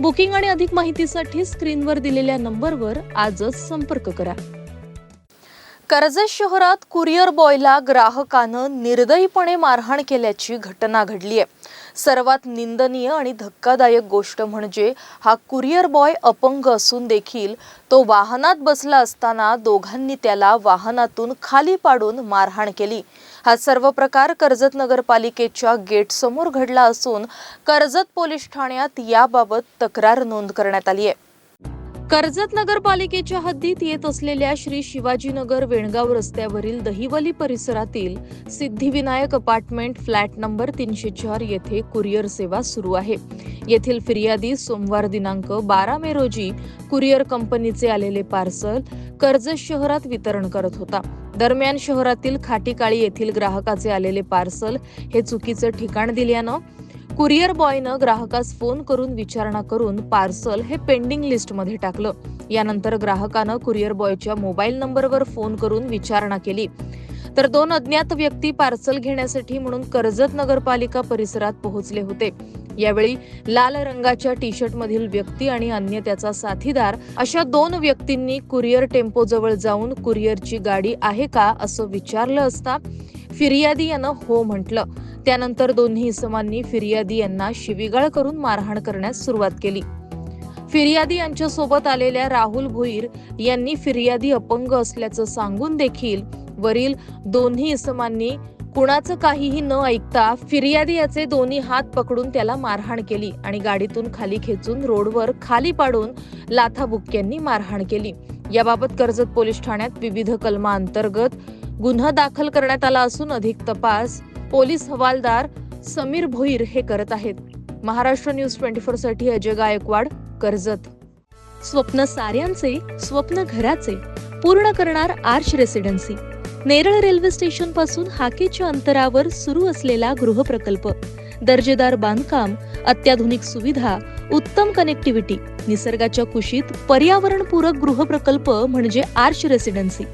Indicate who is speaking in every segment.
Speaker 1: Booking आणि अधिक माहितीसाठी स्क्रीनवर दिलेल्या नंबरवर आजच संपर्क करा. कर्जत शहरात कुरिअर बॉयला ग्राहकानं निर्दयीपणे मारहाण केल्याची घटना घडली आहे सर्वात निंदनीय आणि धक्कादायक गोष्ट म्हणजे हा कुरिअर बॉय अपंग असून देखील तो वाहनात बसला असताना दोघांनी त्याला वाहनातून खाली पाडून मारहाण केली. हा सर्व प्रकार कर्जत नगरपालिकेच्या गेटसमोर घडला असून कर्जत पोलीस ठाण्यात याबाबत तक्रार नोंद करण्यात आली आहे कर्जत नगरपालिकेच्या हद्दीत येत असलेल्या श्री शिवाजीनगर वेणगाव रस्त्यावरील दहिवली परिसरातील सिद्धिविनायक अपार्टमेंट फ्लॅट नंबर तीनशे चार येथे कुरिअर सेवा सुरू आहे. येथील फिर्यादी सोमवार दिनांक बारा मे रोजी कुरिअर कंपनीचे आलेले पार्सल कर्जत शहरात वितरण करत होता. दरम्यान शहरातील खाटीकाळी येथील ग्राहकाचे आलेले पार्सल हे चुकीचं ठिकाण दिल्यानं कुरिअर बॉयनं ग्राहकास फोन करून विचारणा करून पार्सल हे पेंडिंग लिस्टमध्ये टाकलं. यानंतर ग्राहकानं कुरिअर बॉयच्या मोबाईल नंबरवर फोन करून विचारणा केली. तर दोन अज्ञात व्यक्ती पार्सल घेण्यासाठी म्हणून कर्जत नगरपालिका परिसरात पोहोचले होते. यावेळी लाल रंगाच्या टी शर्ट मधील व्यक्ती आणि अन्य त्याचा साथीदार अशा दोन व्यक्तींनी कुरिअर टेम्पो जवळ जाऊन कुरिअरची गाडी आहे का असं विचारलं असता फिर्यादी यानं हो म्हटलं. त्यानंतर दोन्ही इसमांनी फिर्यादी यांना शिवीगाळ करून मारहाण करण्यास सुरुवात केली. फिर्यादी यांच्यासोबत आलेल्या राहुल भोईर यांनी फिर्यादी अपंग असल्याचं सांगून देखील वरील दोन्ही इसमांनी कुणाचं काहीही न ऐकता फिर्यादी याचे दोन्ही हात पकडून त्याला मारहाण केली आणि गाडीतून खाली खेचून रोडवर खाली पाडून लाथाबुक्क्यांनी मारहाण केली. याबाबत कर्जत पोलीस ठाण्यात विविध कलमा अंतर्गत गुन्हा दाखल करण्यात आला असून अधिक तपास पोलीस हवालदार समीर भोईर हे करत आहेत. महाराष्ट्र न्यूज ट्वेंटी फोरसाठी अजय गायकवाड कर्जत. स्वप्न साऱ्यांचे स्वप्न घराचे पूर्ण करणार आर्च रेसिडेन्सी. नेरळ रेल्वे स्टेशनपासून हाकेच्या अंतरावर सुरू असलेला गृहप्रकल्प. दर्जेदार बांधकाम अत्याधुनिक सुविधा उत्तम कनेक्टिव्हिटी निसर्गाच्या कुशीत पर्यावरणपूरक गृहप्रकल्प म्हणजे आर्च रेसिडेन्सी.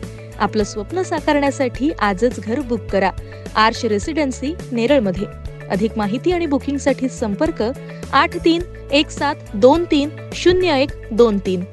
Speaker 1: आपलं स्वप्न साकारण्यासाठी आजच घर बुक करा. आर्श रेसिडेन्सी नेरळमध्ये. अधिक माहिती आणि बुकिंगसाठी संपर्क आठ तीन एक सात दोन तीन शून्य एक दोन तीन.